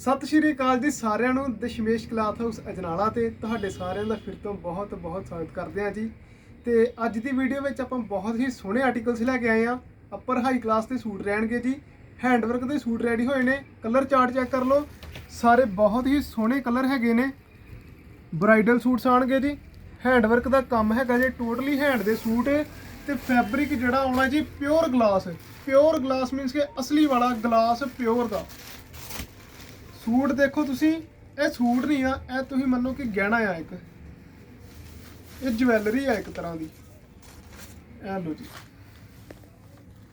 ਸਤਿ ਸ਼੍ਰੀ ਅਕਾਲ ਜੀ ਸਾਰਿਆਂ ਨੂੰ, ਦਸ਼ਮੇਸ਼ ਕਲਾਥ ਹਾਊਸ ਅਜਨਾਲਾ ਤੇ ਤੁਹਾਡੇ ਸਾਰਿਆਂ ਦਾ ਫਿਰ ਤੋਂ ਬਹੁਤ ਬਹੁਤ ਸਵਾਗਤ ਕਰਦੇ ਹਾਂ ਜੀ। ਤੇ ਅੱਜ ਦੀ ਵੀਡੀਓ ਵਿੱਚ ਆਪਾਂ ਬਹੁਤ ਹੀ ਸੋਹਣੇ ਆਰਟੀਕਲਸ ਲੈ ਕੇ ਆਏ ਆ ਅੱਪਰ ਹਾਈ ਕਲਾਸ ਦੇ ਸੂਟ ਰਹਿਣਗੇ ਜੀ। ਹੈਂਡਵਰਕ ਦੇ ਸੂਟ ਰੈਡੀ ਹੋਏ ਨੇ। ਕਲਰ ਚਾਰਟ ਚੈੱਕ ਕਰ ਲਓ। ਸਾਰੇ ਬਹੁਤ ਹੀ ਸੋਹਣੇ ਕਲਰ ਹੈਗੇ ਨੇ। ਬ੍ਰਾਈਡਲ ਸੂਟਸ ਆਣਗੇ ਜੀ। ਹੈਂਡਵਰਕ ਦਾ ਕੰਮ ਹੈਗਾ ਜੇ ਟੋਟਲੀ ਹੈਂਡ ਦੇ ਸੂਟ। ਤੇ ਫੈਬਰਿਕ ਜਿਹੜਾ ਆਉਣਾ ਜੀ pure glass pure glass means ਕਿ ਅਸਲੀ ਵਾਲਾ ਗਲਾਸ ਪਿਓਰ ਦਾ। ਸੂਟ ਦੇਖੋ ਤੁਸੀਂ, ਇਹ ਸੂਟ ਨਹੀਂ ਆ, ਇਹ ਤੁਸੀਂ ਮੰਨੋ ਕਿ ਗਹਿਣਾ ਆ ਇੱਕ। ਇਹ ਜਵੈਲਰੀ ਆ ਇੱਕ ਤਰ੍ਹਾਂ ਦੀ। ਇਹ ਲਓ ਜੀ।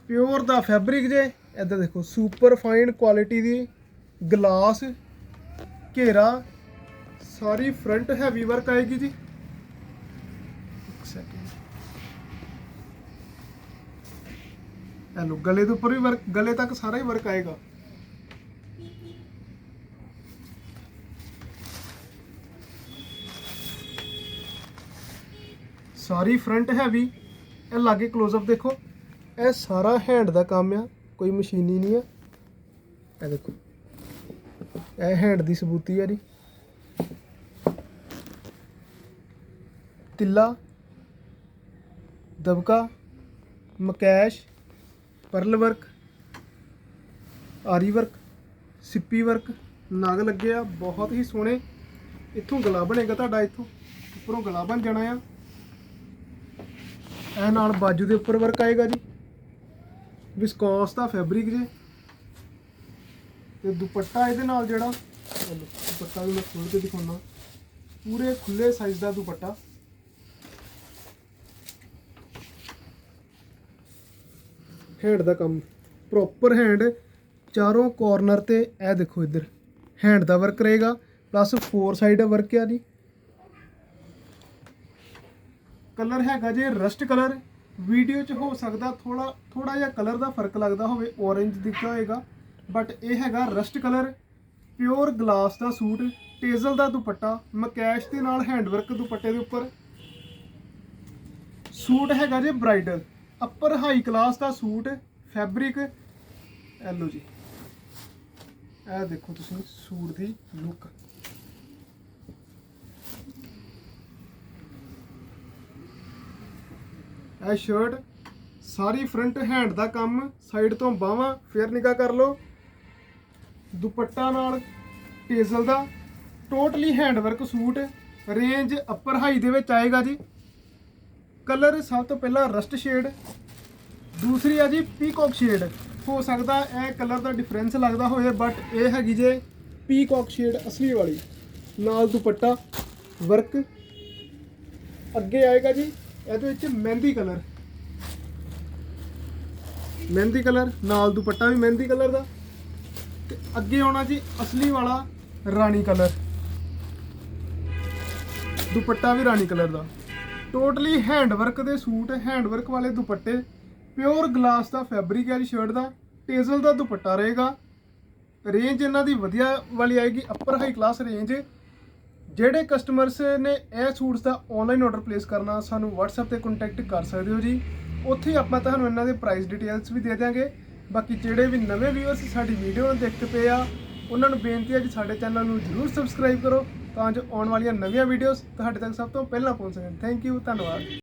ਪਿਓਰ ਦਾ ਫੈਬਰਿਕ ਜੇ, ਇੱਧਰ ਦੇਖੋ ਸੁਪਰ ਫਾਈਨ ਕੁਆਲਿਟੀ ਦੀ ਗਲਾਸ ਘੇਰਾ, ਸਾਰੀ ਫਰੰਟ ਹੈਵੀ ਵਰਕ ਆਏਗੀ ਜੀ। ਇੱਕ ਸੈਕਿੰਡ ਇਹ ਲਓ, ਗਲੇ ਦੇ ਉੱਪਰ ਵੀ ਵਰਕ ਗਲੇ ਤੱਕ ਸਾਰਾ ਹੀ ਵਰਕ ਆਏਗਾ। ਸਾਰੀ ਫਰੰਟ ਹੈਵੀ ਇਹ ਲਾਗੇ ক্লোਜ਼ ਅਪ ਦੇਖੋ। ਇਹ ਸਾਰਾ ਹੈਂਡ ਦਾ ਕੰਮ ਆ। ਕੋਈ ਮਸ਼ੀਨੀ ਨਹੀਂ ਆ। ਇਹ ਦੇਖੋ। ਇਹ ਹੈਂਡ ਦੀ ਸਬੂਤੀ ਆ ਜੀ। ਤਿੱਲਾ, ਦਬਕਾ, ਮਕੈਸ਼ ਪਰਲ ਵਰਕ ਆਰੀ ਵਰਕ ਸਿੱਪੀ ਵਰਕ ਨਾਗ ਲੱਗੇ ਆ। ਬਹੁਤ ਹੀ ਸੋਹਣੇ। ਇੱਥੋਂ ਗਲਾ ਬਣੇਗਾ ਤੁਹਾਡਾ ਇੱਥੋਂ। ਉੱਪਰੋਂ ਗਲਾ ਬਣ ਜਾਣਾ ਆ। ਇਹ ਨਾਲ ਬਾਜੂ ਦੇ ਉੱਪਰ ਵਰਕ ਆਏਗਾ ਜੀ। ਵਿਸਕੋਸ ਦਾ ਫੈਬਰਿਕ ਜੇ। ਤੇ ਦੁਪੱਟਾ ਇਹਦੇ ਨਾਲ ਜਿਹੜਾ ਦੁਪੱਟਾ ਵੀ ਮੈਂ ਖੋਲ ਕੇ ਦਿਖਾਉਣਾ। ਪੂਰੇ ਖੁੱਲੇ ਸਾਈਜ਼ ਦਾ ਦੁਪੱਟਾ। ਹੈਂਡ ਦਾ ਕੰਮ। ਪ੍ਰੋਪਰ ਹੈਂਡ ਚਾਰੋਂ ਕਾਰਨਰ ਤੇ, ਇਹ ਦੇਖੋ ਇੱਧਰ। ਹੈਂਡ ਦਾ ਵਰਕ ਰਹੇਗਾ। ਪਲੱਸ ਫੋਰ ਸਾਈਡ ਵਰਕ ਆ ਜੀ। ਕਲਰ ਹੈਗਾ ਜੇ ਰਸਟ ਕਲਰ, ਵੀਡੀਓ 'ਚ ਹੋ ਸਕਦਾ ਥੋੜਾ ਥੋੜਾ ਜਿਹਾ ਕਲਰ ਦਾ ਫ਼ਰਕ ਲੱਗਦਾ ਹੋਵੇ, orange ਦਿਖਦਾ ਹੋਏਗਾ ਬਟ ਇਹ ਹੈਗਾ ਰਸਟ ਕਲਰ ਪਿਓਰ ਗਲਾਸ ਦਾ ਸੂਟ ਟੇਜ਼ਲ ਦਾ ਦੁਪੱਟਾ, ਮਕੈਸ਼ ਦੇ ਨਾਲ ਹੈਂਡਵਰਕ ਦੁਪੱਟੇ ਦੇ ਉੱਪਰ। ਸੂਟ ਹੈਗਾ ਜੇ ਬ੍ਰਾਈਡਲ ਅੱਪਰ ਹਾਈ ਕਲਾਸ ਦਾ ਸੂਟ ਫੈਬਰਿਕ ਐਲੋ ਜੀ। ਇਹ ਦੇਖੋ ਤੁਸੀਂ ਸੂਟ ਦੀ ਲੁੱਕ ਇਹ ਸ਼ਰਟ ਸਾਰੀ ਫਰੰਟ ਹੈਂਡ ਦਾ ਕੰਮ ਸਾਈਡ ਤੋਂ ਬਾਹਾਂ ਫੇਰ ਨਿਗਾ ਕਰ ਲਓ। ਦੁਪੱਟਾ ਨਾਲ ਟੇਜ਼ਲ ਦਾ totally hand work suit range upper high ਦੇ ਵਿੱਚ ਆਏਗਾ ਜੀ। ਕਲਰ ਸਭ ਤੋਂ ਪਹਿਲਾਂ ਰਸਟ ਸ਼ੇਡ ਦੂਸਰੀ ਆ ਜੀ ਪੀਕੌਕ ਸ਼ੇਡ ਹੋ ਸਕਦਾ ਇਹ ਕਲਰ ਦਾ ਡਿਫਰੈਂਸ ਲੱਗਦਾ ਹੋਵੇ ਬਟ ਇਹ ਹੈਗੀ ਜੇ ਪੀਕੌਕ ਸ਼ੇਡ ਅਸਲੀ ਵਾਲੀ। ਨਾਲ ਦੁਪੱਟਾ ਵਰਕ ਅੱਗੇ ਆਏਗਾ ਜੀ ਇਹਦੇ ਵਿੱਚ ਮਹਿੰਦੀ ਕਲਰ। ਮਹਿੰਦੀ ਕਲਰ, ਨਾਲ ਦੁਪੱਟਾ ਵੀ ਮਹਿੰਦੀ ਕਲਰ ਦਾ। ਤੇ ਅੱਗੇ ਆਉਣਾ ਜੀ ਅਸਲੀ ਵਾਲਾ ਰਾਣੀ ਕਲਰ। ਦੁਪੱਟਾ ਵੀ ਰਾਣੀ ਕਲਰ ਦਾ। ਟੋਟਲੀ ਹੈਂਡ ਵਰਕ ਦੇ ਸੂਟ ਹੈਂਡ ਵਰਕ ਵਾਲੇ ਦੁਪੱਟੇ। ਪਿਓਰ ਗਲਾਸ ਦਾ ਫੈਬਰਿਕ ਹੈ ਜੀ ਸ਼ਰਟ ਦਾ। ਟੇਜ਼ਲ ਦਾ ਦੁਪੱਟਾ ਰਹੇਗਾ। ਰੇਂਜ ਇਹਨਾਂ ਦੀ ਵਧੀਆ ਵਾਲੀ ਆਏਗੀ ਅੱਪਰ ਹਾਈ ਕਲਾਸ ਰੇਂਜ ਜਿਹੜੇ ਕਸਟਮਰਸ ਨੇ ਇਹ ਸੂਟਸ ਦਾ ਆਨਲਾਈਨ ਆਰਡਰ ਪਲੇਸ ਕਰਨਾ, ਸਾਨੂੰ WhatsApp ਤੇ ਕੰਟੈਕਟ ਕਰ ਸਕਦੇ ਹੋ ਜੀ। ਉੱਥੇ ਹੀ ਆਪਾਂ ਤੁਹਾਨੂੰ ਇਹਨਾਂ ਦੇ ਪ੍ਰਾਈਸ ਡਿਟੇਲਸ ਵੀ ਦੇ ਦਿਆਂਗੇ। ਬਾਕੀ ਜਿਹੜੇ ਵੀ ਨਵੇਂ ਵਿਊਅਰਸ ਸਾਡੀ ਵੀਡੀਓ ਨੂੰ ਦੇਖਦੇ ਪਏ ਆ, ਉਹਨਾਂ ਨੂੰ ਬੇਨਤੀ ਹੈ ਕਿ ਸਾਡੇ ਚੈਨਲ ਨੂੰ ਜਰੂਰ ਸਬਸਕ੍ਰਾਈਬ ਕਰੋ ਤਾਂ ਜੋ ਆਉਣ ਵਾਲੀਆਂ ਨਵੀਆਂ ਵੀਡੀਓਜ਼ ਤੁਹਾਡੇ ਤੱਕ ਸਭ ਤੋਂ ਪਹਿਲਾਂ ਪਹੁੰਚ ਸਕਣ। ਥੈਂਕ ਯੂ ਧੰਨਵਾਦ।